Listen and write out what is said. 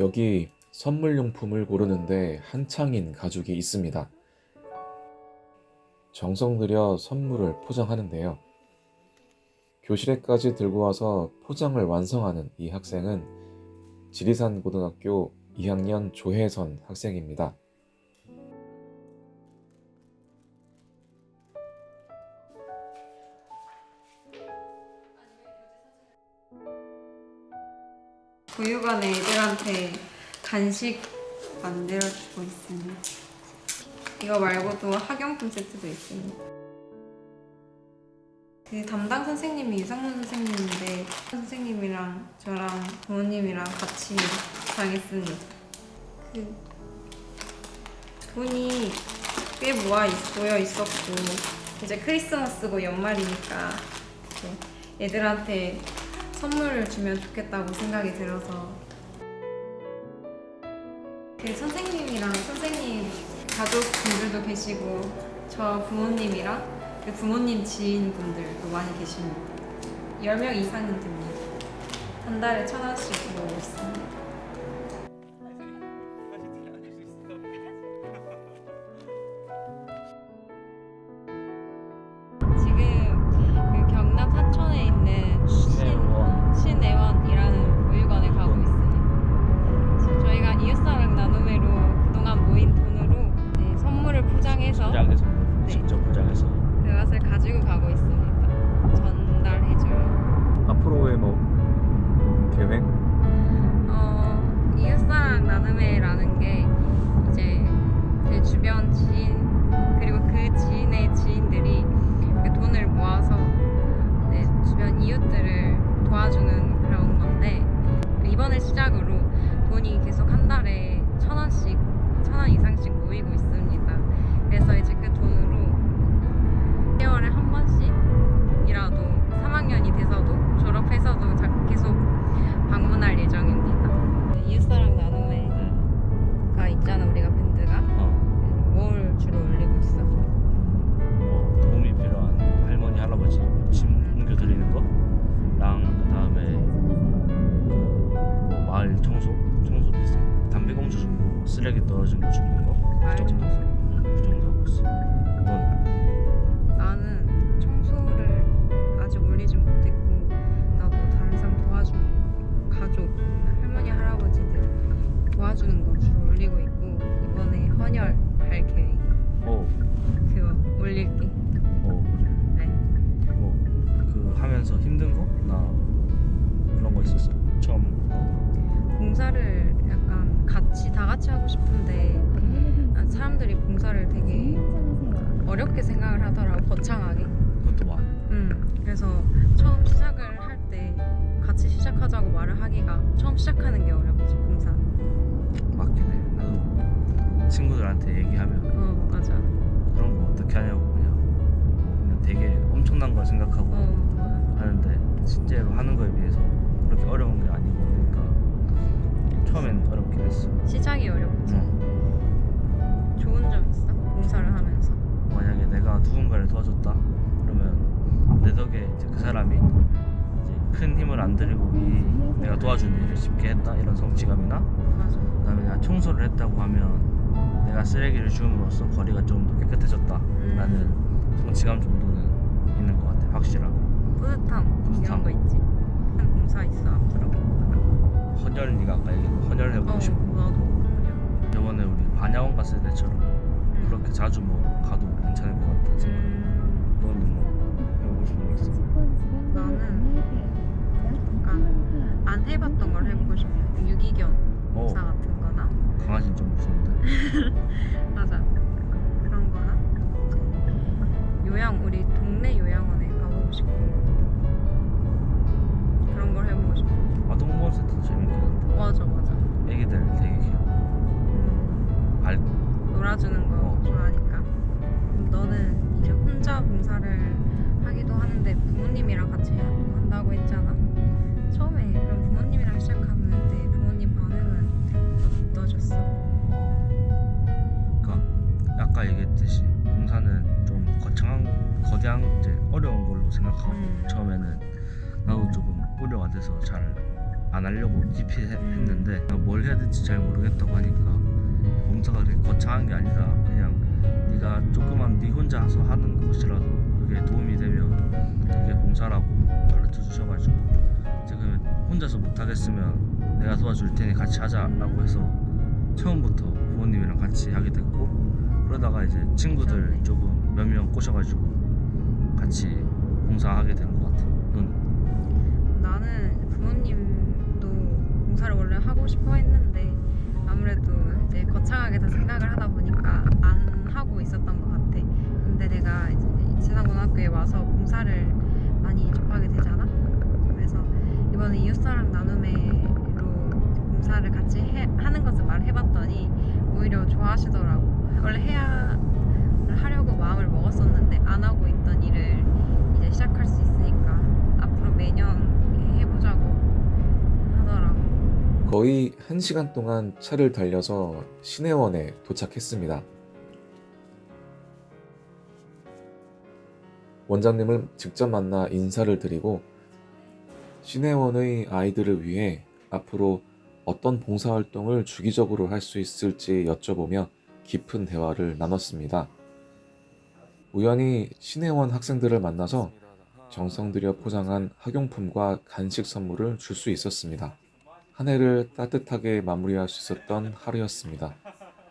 여기 선물용품을 고르는데 한창인 가족이 있습니다. 정성 들여 선물을 포장하는데요. 교실에까지 들고 와서 포장을 완성하는 이 학생은 지리산 고등학교 2학년 조혜선 학생입니다. 보육원에 애들한테 간식 만들어주고 있습니다. 이거 말고도 학용품 세트도 있습니다. 그 담당 선생님이 유상문 선생님인데 선생님이랑 저랑 부모님이랑 같이 당했습니다. 그 돈이 꽤 모아 있- 모여 있었고 이제 크리스마스고 연말이니까 애들한테 선물을 주면 좋겠다고 생각이 들어서 그 선생님이랑 선생님 가족분들도 계시고 저 부모님이랑 그 부모님 지인분들도 많이 계십니다. 10명 이상은 됩니다. 한 달에 천 원씩 모으고 있습니다. 쓰레기 떨어진 거 주는 거그 마을 정도? 청소? 응, 그 정도 하고 있어. 넌 나는 청소를 아직 올리진 못했고 나도 다른 사람 도와주는 거 가족 할머니 할아버지들 도와주는 거 주로 올리고 있고 이번에 헌혈 할 계획 어, 그거 올릴게. 어 네. 뭐 그 하면서 힘든 거? 나 그런 거 있었어? 처음. 어, 봉사를 다 같이 하고 싶은데 아, 사람들이 봉사를 되게 어렵게 생각을 하더라고 거창하게 그것도 많아 음, 그래서 처음 시작을 할 때 같이 시작하자고 말을 하기가 처음 시작하는 게 어렵지 봉사. 맞긴 해 나도 친구들한테 얘기하면 어 맞아. 그런 거 어떻게 하냐고 그냥 그냥 되게 엄청난 걸 생각하고 어 하는데 실제로 하는 거에 비해서 어렵지. 어, 좋은 점 있어? 봉사를 하면서. 만약에 내가 누군가를 도와줬다 그러면 내 덕에 이제 그 사람이 이제 큰 힘을 안 들이고 이 내가 도와준 일을 쉽게 했다 이런 성취감이나 맞아. 그다음에 내가 청소를 했다고 하면 내가 쓰레기를 주움으로써 거리가 좀 더 깨끗해졌다라는 음. 성취감 정도는 있는 것 같아 확실하고 뿌듯함, 뿌듯함. 이런 거 있지. 한 봉사 있어 앞으로. 헌혈 네가 아까 얘기한 거 헌혈 해보고 어 싶고 나도. 저번에 우리 반야원 갔을 때처럼 음. 그렇게 자주 뭐 가도 괜찮을 것 같다 생각 음, 너는 뭐 해보고 싶은 거 있어? 나는 안 해봤던 걸 해보고 싶어. 유기견 어 봉사 같은 거나. 강아지는 좀 무서운데 맞아. 그런 거나 요양 우리 동네 요양원에 가보고 싶고 그런 걸 해보고 싶어. 아동보험 센터도 재밌긴 한데 맞아 맞아. 놀아주는 거 어. 좋아하니까. 너는 이제 혼자 봉사를 하기도 하는데 부모님이랑 같이 한다고 했잖아. 처음에 그럼 부모님이랑 시작하는데 부모님 반응은 어떠셨어? 그러니까 아까 얘기했듯이 봉사는 좀 거창한 거대한 이제 어려운 걸로 생각하고 음. 처음에는 나도 조금 우려가 돼서 잘 안 하려고 해- 음. 했는데 뭘 해야 될지 잘 모르겠다고 하니까 봉사가 그렇게 거창한 게 아니라 그냥 네가 조그만 네 혼자서 하는 것이라도 그게 도움이 되면 그게 봉사라고 가르쳐 주셔가지고 지금 혼자서 못하겠으면 내가 도와줄 테니 같이 하자라고 해서 처음부터 부모님이랑 같이 하게 됐고 그러다가 이제 친구들 조금 몇 명 꼬셔가지고 같이 봉사하게 된 것 같아. 넌 나는 부모님도 봉사를 원래 하고 싶어 했는데 거창하게 다 생각을 하다 보니까 안 하고 있었던 것 같아. 근데 내가 이제 지상고등학교에 와서 봉사를 많이 접하게 되잖아. 그래서 이번에 이웃사랑 나눔회로 봉사를 같이 해, 하는 것을 말해봤더니 오히려 좋아하시더라고. 원래 해야 하려고 마음을 먹었었는데 안 하고 있던 일을 이제 시작할 수 있으니까 앞으로 매년 이렇게 해보자고 하더라고. 거의 1시간 동안 차를 달려서 신혜원에 도착했습니다. 원장님을 직접 만나 인사를 드리고 신혜원의 아이들을 위해 앞으로 어떤 봉사활동을 주기적으로 할 수 있을지 여쭤보며 깊은 대화를 나눴습니다. 우연히 신혜원 학생들을 만나서 정성 들여 포장한 학용품과 간식 선물을 줄 수 있었습니다. 한 해를 따뜻하게 마무리할 수 있었던 하루였습니다.